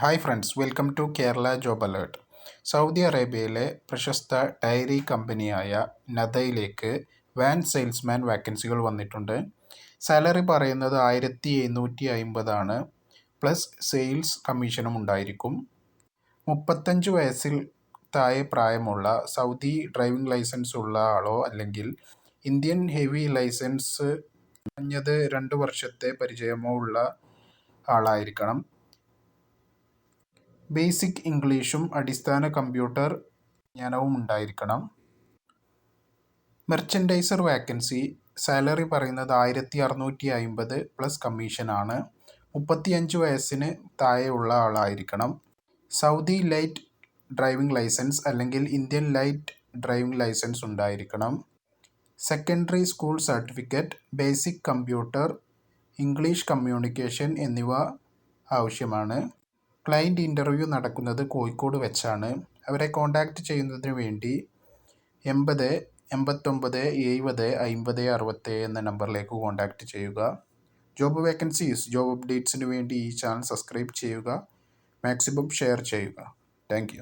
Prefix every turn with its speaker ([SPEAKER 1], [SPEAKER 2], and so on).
[SPEAKER 1] Hi friends welcome to Kerala job alert Saudi അറേബ്യയിലെ പ്രശസ്ത diary കമ്പനിയായ നദയിലേക്ക് വാൻ സെയിൽസ്മാൻ വാക്കൻസികൾ വന്നിട്ടുണ്ട്. സാലറി പറയുന്നത് ആയിരത്തി എഴുന്നൂറ്റി അമ്പതാണ് പ്ലസ് സെയിൽസ് കമ്മീഷനും ഉണ്ടായിരിക്കും. മുപ്പത്തഞ്ച് വയസ്സിൽ താഴെ പ്രായമുള്ള സൗദി ഡ്രൈവിംഗ് ലൈസൻസ് ഉള്ള ആളോ അല്ലെങ്കിൽ ഇന്ത്യൻ ഹെവി ലൈസൻസ് കുറഞ്ഞത് രണ്ട് വർഷത്തെ പരിചയമോ ഉള്ള ആളായിരിക്കണം. ബേസിക് ഇംഗ്ലീഷും അടിസ്ഥാന കമ്പ്യൂട്ടർ ജ്ഞാനവും ഉണ്ടായിരിക്കണം. മെർച്ചൻഡൈസർ വാക്കൻസി സാലറി പറയുന്നത് ആയിരത്തി അറുന്നൂറ്റി അമ്പത് പ്ലസ് കമ്മീഷനാണ് മുപ്പത്തിയഞ്ച് വയസ്സിന് താഴെയുള്ള ആളായിരിക്കണം. സൗദി ലൈറ്റ് ഡ്രൈവിംഗ് ലൈസൻസ് അല്ലെങ്കിൽ ഇന്ത്യൻ ലൈറ്റ് ഡ്രൈവിംഗ് ലൈസൻസ് ഉണ്ടായിരിക്കണം. Secondary school certificate basic computer English communication എന്നിവ ആവശ്യമാണ്. ക്ലയന്റ് ഇന്റർവ്യൂ നടക്കുന്നത് കോഴിക്കോട് വെച്ചാണ്. അവരെ കോൺടാക്റ്റ് ചെയ്യുന്നതിന് വേണ്ടി എൺപത് എൺപത്തൊമ്പത് എഴുപത് അമ്പത് അറുപത്തേഴ് എന്ന നമ്പറിലേക്ക് കോൺടാക്റ്റ് ചെയ്യുക. ജോബ് വേക്കൻസീസ് ജോബ് അപ്ഡേറ്റ്സിന് വേണ്ടി ഈ ചാനൽ സബ്സ്ക്രൈബ് ചെയ്യുക. മാക്സിമം ഷെയർ ചെയ്യുക. താങ്ക്